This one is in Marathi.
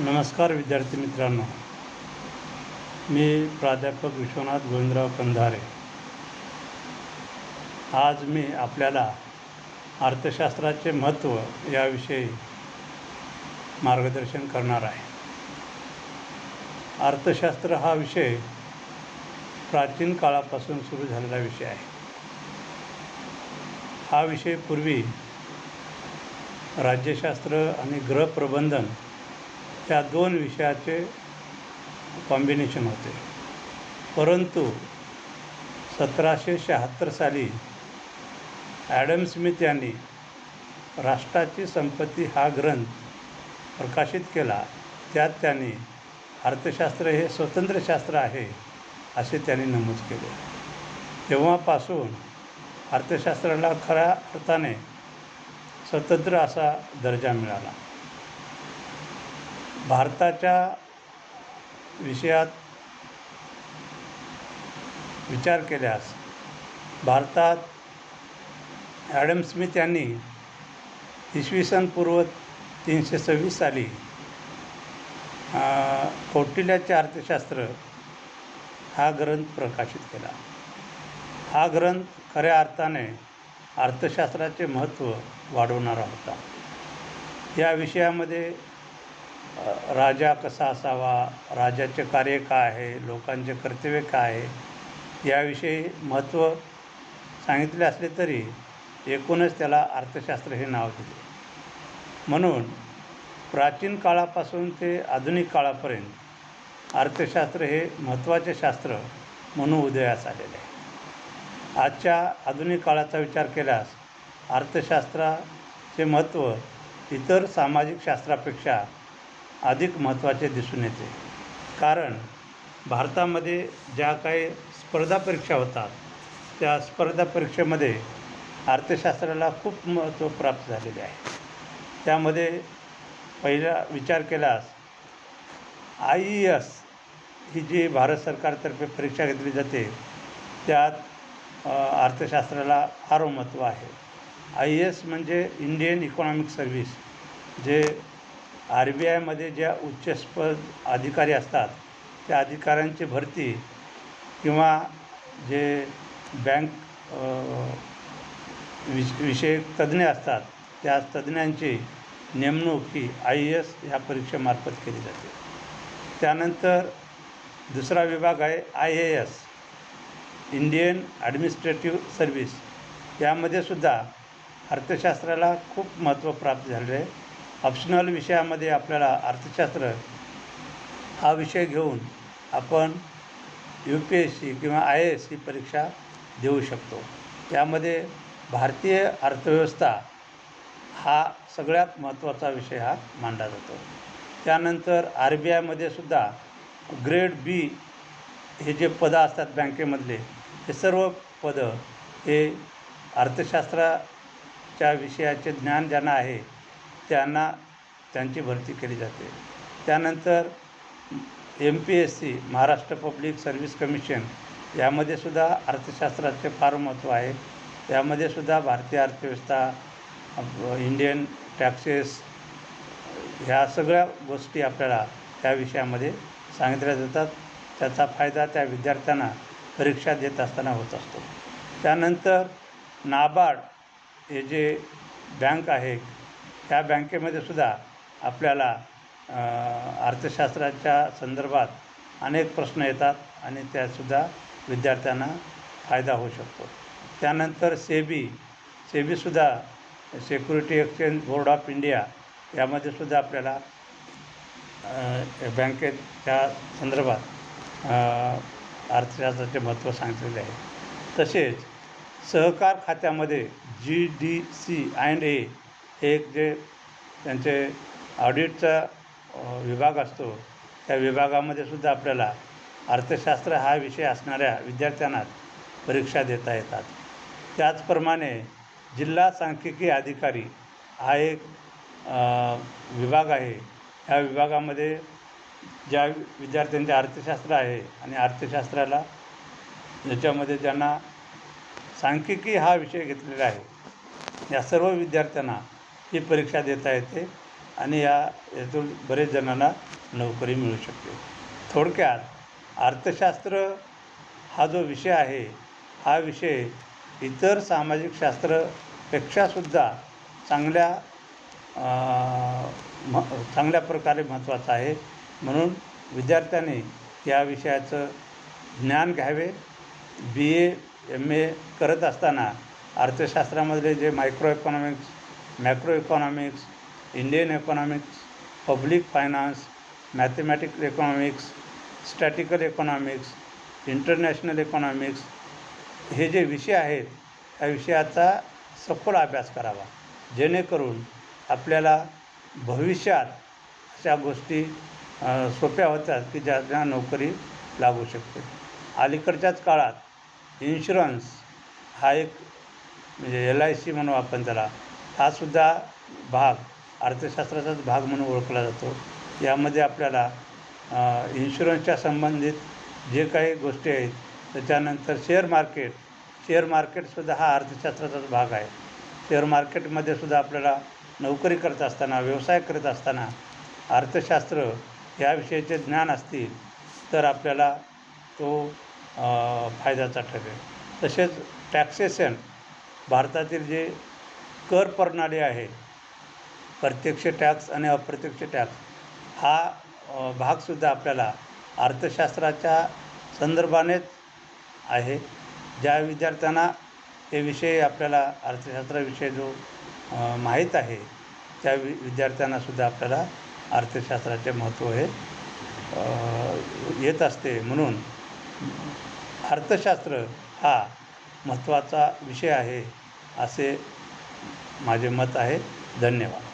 नमस्कार विद्यार्थी मित्रांनो. मी प्राध्यापक विश्वनाथ गोविंदराव कंधारे. आज मी आपल्याला अर्थशास्त्राचे महत्त्व याविषयी मार्गदर्शन करणार आहे. अर्थशास्त्र हा विषय प्राचीन काळापासून सुरू झालेला विषय आहे. हा विषय पूर्वी राज्यशास्त्र आणि गृहप्रबंधन त्या दोन विषयाचे कॉम्बिनेशन होते. परंतु सतराशे शहात्तर साली ॲडम स्मिथ यांनी राष्ट्राची संपत्ती हा ग्रंथ प्रकाशित केला. त्यात त्यांनी अर्थशास्त्र हे स्वतंत्र शास्त्र आहे असे त्यांनी नमूद केले. तेव्हापासून अर्थशास्त्राला खऱ्या अर्थाने स्वतंत्र असा दर्जा मिळाला. भारताच्या विषयात विचार केल्यास भारतात ॲडम स्मिथ यांनी इसवी सन पूर्व तीनशे सव्वीस साली कौटिल्याचे अर्थशास्त्र हा ग्रंथ प्रकाशित केला. हा ग्रंथ खऱ्या अर्थाने अर्थशास्त्राचे महत्त्व वाढवणारा होता. या विषयामध्ये राजा कसा असावा राजाचे कार्य काय आहे लोकांचे कर्तव्य काय आहे याविषयी महत्त्व सांगितले असले तरी एकूणच त्याला अर्थशास्त्र हे नाव दिले. म्हणून प्राचीन काळापासून ते आधुनिक काळापर्यंत अर्थशास्त्र हे महत्त्वाचे शास्त्र म्हणून उदयास आलेले आहे. आजच्या आधुनिक काळाचा विचार केल्यास अर्थशास्त्राचे महत्त्व इतर सामाजिक शास्त्रापेक्षा अधिक महत्त्वाचे दिसून येते. कारण भारतामध्ये ज्या काही स्पर्धा परीक्षा होतात त्या स्पर्धा परीक्षेमध्ये अर्थशास्त्राला खूप महत्त्व प्राप्त झालेले आहे. त्यामध्ये पहिला विचार केल्यास आय ई एस ही जी भारत सरकारतर्फे परीक्षा घेतली जाते त्यात अर्थशास्त्राला फार महत्त्व आहे. आय ए एस म्हणजे इंडियन इकॉनॉमिक सर्व्हिस जे आर बी आयमध्ये ज्या उच्चस्पद अधिकारी असतात त्या अधिकाऱ्यांची भरती किंवा जे बँक विष विषयक तज्ज्ञ असतात त्या तज्ज्ञांची नेमणूक ही आय ए एस ह्या परीक्षेमार्फत केली जाते. त्यानंतर दुसरा विभाग आहे I A S Indian administrative service. यामध्ये सुद्धा अर्थशास्त्राला खूप महत्त्व प्राप्त झालेलं आहे. ऑप्शनल विषयामध्ये आपल्याला अर्थशास्त्र हा विषय घेऊन आपण यू पी एस सी किंवा आय ए एस ही परीक्षा देऊ शकतो. त्यामध्ये भारतीय अर्थव्यवस्था हा सगळ्यात महत्त्वाचा विषय हा मांडला जातो. त्यानंतर आर बी आयमध्ये सुद्धा ग्रेड बी हे जे पदं असतात बँकेमधले हे सर्व पदं हे अर्थशास्त्राच्या विषयाचे ज्ञान ज्यांना आहे त्यांना त्यांची भरती केली जाते. त्यानंतर M P S C Maharashtra public service commission यामध्ये सुद्धा अर्थशास्त्राचे फार महत्त्व आहे. यामध्ये सुद्धा भारतीय अर्थव्यवस्था इंडियन टॅक्सेस ह्या सगळ्या गोष्टी आपल्याला त्या विषयामध्ये सांगितल्या जातात. त्याचा फायदा त्या विद्यार्थ्यांना परीक्षा देत असताना होत असतो. त्यानंतर नाबार्ड हे जे बँक आहे त्या बँकेमध्ये सुद्धा आपल्याला अर्थशास्त्राच्या संदर्भात अनेक प्रश्न येतात आणि त्यातसुद्धा विद्यार्थ्यांना फायदा होऊ शकतो. त्यानंतर SEBI सेबीसुद्धा security exchange board of India यामध्ये सुद्धा आपल्याला बँकेच्या संदर्भात अर्थशास्त्राचे महत्त्व सांगितलेले आहे. तसेच सहकार खात्यामध्ये G D C and A एक जे त्यांचे ऑडिटचा विभाग असतो त्या विभागामध्ये सुद्धा आपल्याला अर्थशास्त्र हा विषय असणाऱ्या विद्यार्थ्यांना परीक्षा देता येतात. त्याचप्रमाणे जिल्हा सांख्यिकी अधिकारी हा एक विभाग आहे. ह्या विभागामध्ये ज्या विद्यार्थ्यांचे अर्थशास्त्र आहे आणि अर्थशास्त्राला ज्याच्यामध्ये ज्यांना सांख्यिकी हा विषय घेतलेला आहे या सर्व विद्यार्थ्यांना ही परीक्षा देता येते आणि या यातून बरेच जणांना नोकरी मिळू शकते. थोडक्यात अर्थशास्त्र हा जो विषय आहे हा विषय इतर सामाजिक शास्त्रपेक्षासुद्धा चांगल्या म चांगल्या प्रकारे महत्त्वाचा आहे. म्हणून विद्यार्थ्यांनी या विषयाचं ज्ञान घ्यावे. बी ए एम ए करत असताना अर्थशास्त्रामधले जे micro economics macro economics Indian economics public finance mathematical economics statical economics international economics हे जे विषय आहेत त्या विषयाचा सखोल अभ्यास करावा. जेणेकरून आपल्याला भविष्यात अशा गोष्टी सोप्या होतात की ज्यांना नोकरी लागू शकते. अलीकडच्याच काळात इन्शुरन्स हा एक म्हणजे एल आय सी म्हणू आपण त्याला हा सुद्धा भाग अर्थशास्त्राचाच भाग म्हणून ओळखला जातो. यामध्ये आपल्याला इन्शुरन्सच्या संबंधित जे काही गोष्टी आहेत त्याच्यानंतर शेअर मार्केट शेअर मार्केटसुद्धा हा अर्थशास्त्राचाच भाग आहे. शेअर मार्केटमध्ये सुद्धा आपल्याला नोकरी करत असताना व्यवसाय करत असताना अर्थशास्त्र याविषयीचे ज्ञान असतील तर आपल्याला तो फायद्याचा ठरेल. तसेच टॅक्सेशन भारतातील जे कर प्रणाली आहे. प्रत्यक्ष टॅक्स आणि अप्रत्यक्ष टॅक्स हा भागसुद्धा आपल्याला अर्थशास्त्राच्या संदर्भानेच आहे. ज्या विद्यार्थ्यांना हे विषय आपल्याला अर्थशास्त्राविषयी जो माहीत आहे त्या वि विद्यार्थ्यांनासुद्धा आपल्याला अर्थशास्त्राचे महत्त्व हे येत असते. म्हणून अर्थशास्त्र हा महत्त्वाचा विषय आहे असे माझे मत आहे. धन्यवाद.